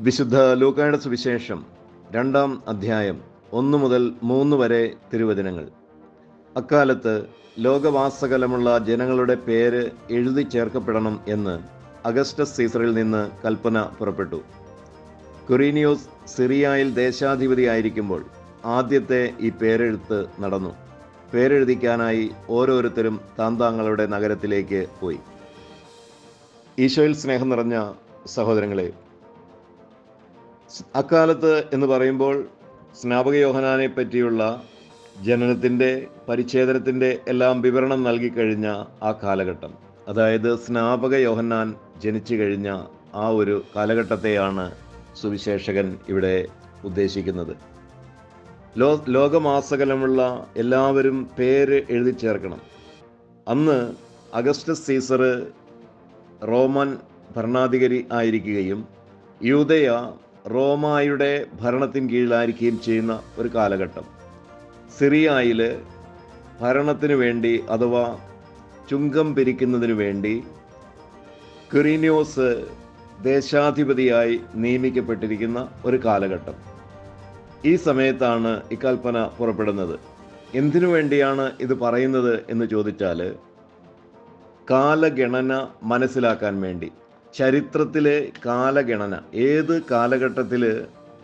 വിശുദ്ധ ലൂക്കായുടെ സുവിശേഷം രണ്ടാം അധ്യായം ഒന്ന് മുതൽ മൂന്ന് വരെ തിരുവചനങ്ങൾ. അക്കാലത്ത് ലോകവാസകലമുള്ള ജനങ്ങളുടെ പേര് എഴുതി ചേർക്കപ്പെടണം എന്ന് അഗസ്റ്റസ് സീസറിൽ നിന്ന് കൽപ്പന പുറപ്പെട്ടു. സിറിയയിൽ സിറിയായിൽ ദേശാധിപതിയായിരിക്കുമ്പോൾ ആദ്യത്തെ ഈ പേരെഴുത്ത് നടന്നു. പേരെഴുതിക്കാനായി ഓരോരുത്തരും താന്താങ്ങളുടെ നഗരത്തിലേക്ക് പോയി. ഈശോയിൽ സ്നേഹം നിറഞ്ഞ സഹോദരങ്ങളെ അക്കാലത്ത് എന്ന് പറയുമ്പോൾ സ്നാപക യോഹനാനെ പറ്റിയുള്ള ജനനത്തിന്റെ പരിച്ഛേദനത്തിന്റെ എല്ലാം വിവരണം നൽകിക്കഴിഞ്ഞ ആ കാലഘട്ടം. അതായത് സ്നാപക യോഹന്നാൻ ജനിച്ചു കഴിഞ്ഞ ആ ഒരു കാലഘട്ടത്തെയാണ് സുവിശേഷകൻ ഇവിടെ ഉദ്ദേശിക്കുന്നത്. ലോ ലോകമാസകലമുള്ള എല്ലാവരും പേര് എഴുതി ചേർക്കണം. അന്ന് അഗസ്റ്റസ് സീസർ റോമൻ ഭരണാധികാരി ആയിരിക്കുകയും യൂതയ റോമായുടെ ഭരണത്തിൻ കീഴിലായിരിക്കുകയും ചെയ്യുന്ന ഒരു കാലഘട്ടം. സിറിയയിൽ ഭരണത്തിന് വേണ്ടി അഥവാ ചുങ്കം പിരിക്കുന്നതിന് വേണ്ടി ക്രിനിയോസ് ദേശാധിപതിയായി നിയമിക്കപ്പെട്ടിരിക്കുന്ന ഒരു കാലഘട്ടം. ഈ സമയത്താണ് ഇക്കൽപ്പന കൽപ്പന പുറപ്പെടുന്നത്. എന്തിനു വേണ്ടിയാണ് ഇത് പറയുന്നത് എന്ന് ചോദിച്ചാൽ കാലഗണന മനസ്സിലാക്കാൻ വേണ്ടി. ചരിത്രത്തിലെ കാലഗണന ഏത് കാലഘട്ടത്തിൽ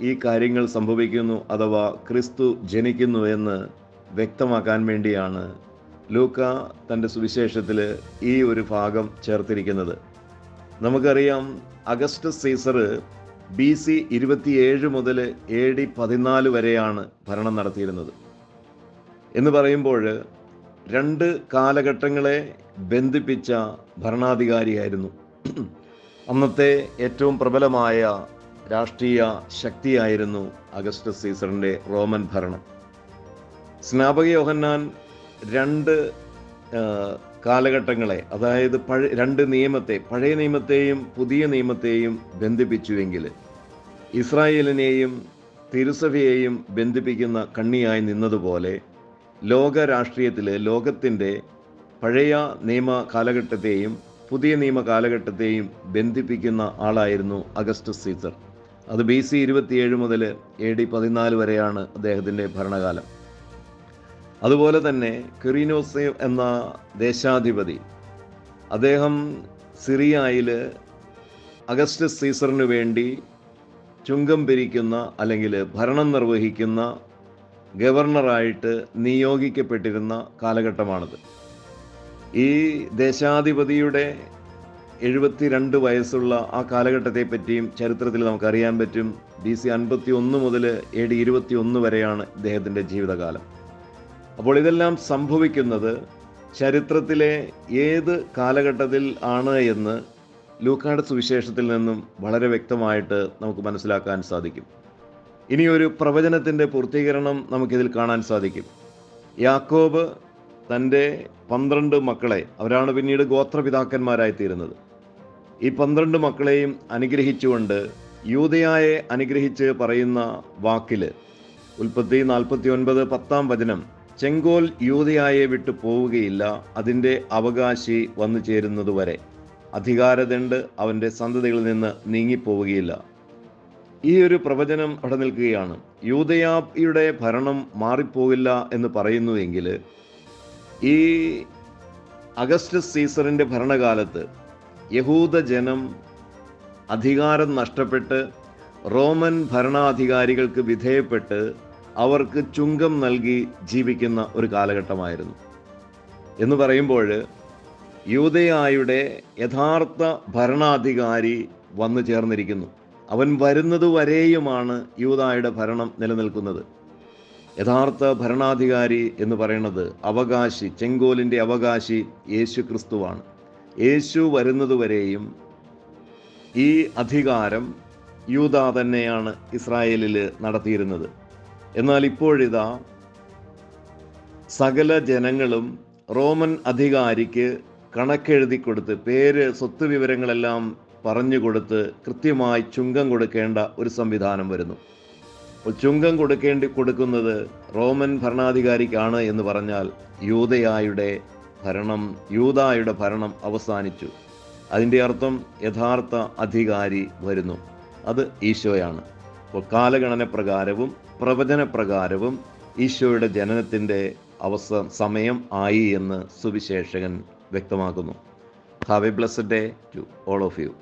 ഈ കാര്യങ്ങൾ സംഭവിക്കുന്നു അഥവാ ക്രിസ്തു ജനിക്കുന്നു എന്ന് വ്യക്തമാക്കാൻ വേണ്ടിയാണ് ലൂക്ക തന്റെ സുവിശേഷത്തിൽ ഈ ഒരു ഭാഗം ചേർത്തിരിക്കുന്നത്. നമുക്കറിയാം അഗസ്റ്റ് സീസർ ബി സി ഇരുപത്തിയേഴ് മുതൽ എ ഡി പതിനാല് വരെയാണ് ഭരണം നടത്തിയിരുന്നത്. എന്ന് പറയുമ്പോൾ രണ്ട് കാലഘട്ടങ്ങളെ ബന്ധിപ്പിച്ച ഭരണാധികാരിയായിരുന്നു. അന്നത്തെ ഏറ്റവും പ്രബലമായ രാഷ്ട്രീയ ശക്തിയായിരുന്നു അഗസ്റ്റസ് സീസറിന്റെ റോമൻ ഭരണം. സ്നാപക യോഹന്നാൻ രണ്ട് കാലഘട്ടങ്ങളെ അതായത് പഴ രണ്ട് നിയമത്തെ പഴയ നിയമത്തെയും പുതിയ നിയമത്തെയും ബന്ധിപ്പിച്ചുവെങ്കിൽ ഇസ്രായേലിനെയും തിരുസഭയെയും ബന്ധിപ്പിക്കുന്ന കണ്ണിയായി നിന്നതുപോലെ ലോക രാഷ്ട്രീയത്തിൽ ലോകത്തിന്റെ പഴയ നിയമ കാലഘട്ടത്തെയും പുതിയ നിയമ കാലഘട്ടത്തെയും ബന്ധിപ്പിക്കുന്ന ആളായിരുന്നു അഗസ്റ്റസ് സീസർ. അത് ബി സി ഇരുപത്തിയേഴ് മുതൽ എ ഡി പതിനാല് വരെയാണ് അദ്ദേഹത്തിന്റെ ഭരണകാലം. അതുപോലെ തന്നെ കിറീനോസ് എന്ന ദേശാധിപതി അദ്ദേഹം സിറിയയിൽ അഗസ്റ്റസ് സീസറിനു വേണ്ടി ചുങ്കം പിരിക്കുന്ന അല്ലെങ്കിൽ ഭരണം നിർവഹിക്കുന്ന ഗവർണറായിട്ട് നിയോഗിക്കപ്പെട്ടിരുന്ന കാലഘട്ടമാണിത്. ഈ ദേശാധിപതിയുടെ എഴുപത്തിരണ്ട് വയസ്സുള്ള ആ കാലഘട്ടത്തെ പറ്റിയും ചരിത്രത്തിൽ നമുക്കറിയാൻ പറ്റും. ബി സി അൻപത്തി ഒന്ന് മുതൽ എ ഡി ഇരുപത്തി ഒന്ന് വരെയാണ് ഇദ്ദേഹത്തിന്റെ ജീവിതകാലം. അപ്പോൾ ഇതെല്ലാം സംഭവിക്കുന്നത് ചരിത്രത്തിലെ ഏത് കാലഘട്ടത്തിൽ ആണ് എന്ന് ലൂക്കാട് സുവിശേഷത്തിൽ നിന്നും വളരെ വ്യക്തമായിട്ട് നമുക്ക് മനസ്സിലാക്കാൻ സാധിക്കും. ഇനിയൊരു പ്രവചനത്തിന്റെ പൂർത്തീകരണം നമുക്കിതിൽ കാണാൻ സാധിക്കും. യാക്കോബ് തന്റെ പന്ത്രണ്ട് മക്കളെ അവരാണ് പിന്നീട് ഗോത്രപിതാക്കന്മാരായി തീരുന്നത് ഈ പന്ത്രണ്ട് മക്കളെയും അനുഗ്രഹിച്ചുകൊണ്ട് യൂതയായെ അനുഗ്രഹിച്ച് പറയുന്ന വാക്കിൽ ഉൽപ്പത്തി നാൽപ്പത്തി ഒൻപത് പത്താം വചനം ചെങ്കോൽ യൂതയായെ വിട്ടു പോവുകയില്ല അതിന്റെ അവകാശി വന്നു ചേരുന്നതുവരെ. അധികാരതണ്ട് അവന്റെ സന്തതികളിൽ നിന്ന് നീങ്ങിപ്പോവുകയില്ല. ഈ ഒരു പ്രവചനം അവിടെ നിൽക്കുകയാണ് യൂതയായുടെ ഭരണം മാറിപ്പോകില്ല എന്ന് പറയുന്നുവെങ്കിൽ ഈ അഗസ്റ്റസ് സീസറിന്റെ ഭരണകാലത്ത് യഹൂദ ജനം അധികാരം നഷ്ടപ്പെട്ട് റോമൻ ഭരണാധികാരികൾക്ക് വിധേയപ്പെട്ട് അവർക്ക് ചുങ്കം നൽകി ജീവിക്കുന്ന ഒരു കാലഘട്ടമായിരുന്നു. എന്ന് പറയുമ്പോൾ യൂതയായുടെ യഥാർത്ഥ ഭരണാധികാരി വന്നു ചേർന്നിരിക്കുന്നു. അവൻ വരുന്നത് വരെയുമാണ് യൂതായുടെ ഭരണം നിലനിൽക്കുന്നത്. യഥാർത്ഥ ഭരണാധികാരി എന്ന് പറയുന്നത് അവകാശി ചെങ്കോലിന്റെ അവകാശി യേശു ക്രിസ്തുവാണ് യേശു വരുന്നതുവരെയും ഈ അധികാരം യൂത തന്നെയാണ് ഇസ്രായേലിൽ നടത്തിയിരുന്നത്. എന്നാൽ ഇപ്പോഴിതാ സകല ജനങ്ങളും റോമൻ അധികാരിക്ക് കണക്കെഴുതി കൊടുത്ത് പേര് സ്വത്ത് വിവരങ്ങളെല്ലാം പറഞ്ഞു കൊടുത്ത് കൃത്യമായി ചുങ്കം കൊടുക്കേണ്ട ഒരു സംവിധാനം വരുന്നു. ചുങ്കം കൊടുക്കേണ്ടി കൊടുക്കുന്നത് റോമൻ ഭരണാധികാരിക്കാണ് എന്ന് പറഞ്ഞാൽ യൂതയായുടെ ഭരണം യൂതായുടെ ഭരണം അവസാനിച്ചു. അതിന്റെ അർത്ഥം യഥാർത്ഥ അധികാരി വരുന്നു. അത് ഈശോയാണ്. അപ്പോൾ കാലഗണന പ്രകാരവും പ്രവചന പ്രകാരവും ഈശോയുടെ ജനനത്തിന്റെ അവസ സമയം ആയി എന്ന് സുവിശേഷകൻ വ്യക്തമാക്കുന്നു. Have a blessed day to all of you